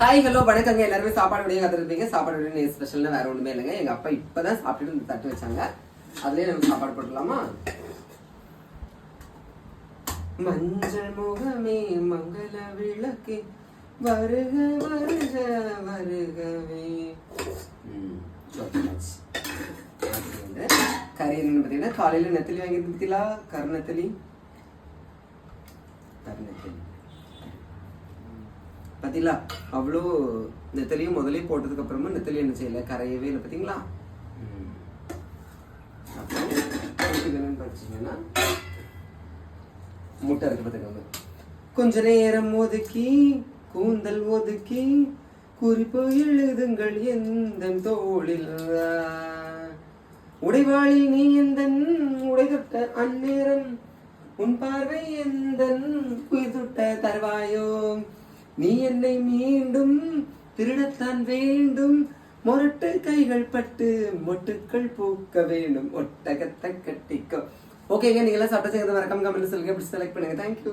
Hi hello வணக்கங்க. எல்லாருமே சாப்பாடு விடையும் கத்துருப்பீங்க சாப்பாடு நீங்கள் ஸ்பெஷல்னு வேற ஒண்ணுமே இல்லைங்க. எங்க அப்பா இப்பதான் சாப்பிட்டுட்டு இந்த தட்டு வச்சாங்க. அதுலயே நம்ம சாப்பாடு போட்டுலாமா மஞ்சள் முகமே மங்கள விளக்கே. வருக வருக வருகவே. கறி என்னன்னு பார்த்தீங்கன்னா காலையில நெத்தலி வாங்கிட்டு பார்த்தீங்களா? கருநெத்தலி. கருநெத்தலி. பார்த்தீங்களா அவ்வளோ நெத்தலையும் முதலே போட்டதுக்கு அப்புறமா நெத்தலி என்ன செய்யல? கரையவே இல்லை பார்த்தீங்களா அப்புறம் இது என்னன்னு முட்டை இருக்கு பார்த்துக்கோங்க கொஞ்ச நேரம் ஒதுக்கி கூந்தல் ஒதுக்கி குறிப்பு எழுதுங்கள் எந்த தோளில்? உடைவாளில் நீ எந்த உடைதொட்ட அந்நேரம் உன் பார்வை எந்த உயிர் தொட்ட தருவாயோ? நீ என்னை மீண்டும் திருடத்தான் வேண்டும். முரட்டு கைகள் பட்டு மொட்டுக்கள் பூக்க வேண்டும். ஒட்டகத்தை கட்டிக்கோ. ஓகேங்க நீங்க எல்லாம் சாப்பிட்டு மறக்காம கமெண்ட் சொல்லுங்க. எப்படி செலக்ட் பண்ணுங்க. தேங்க்யூ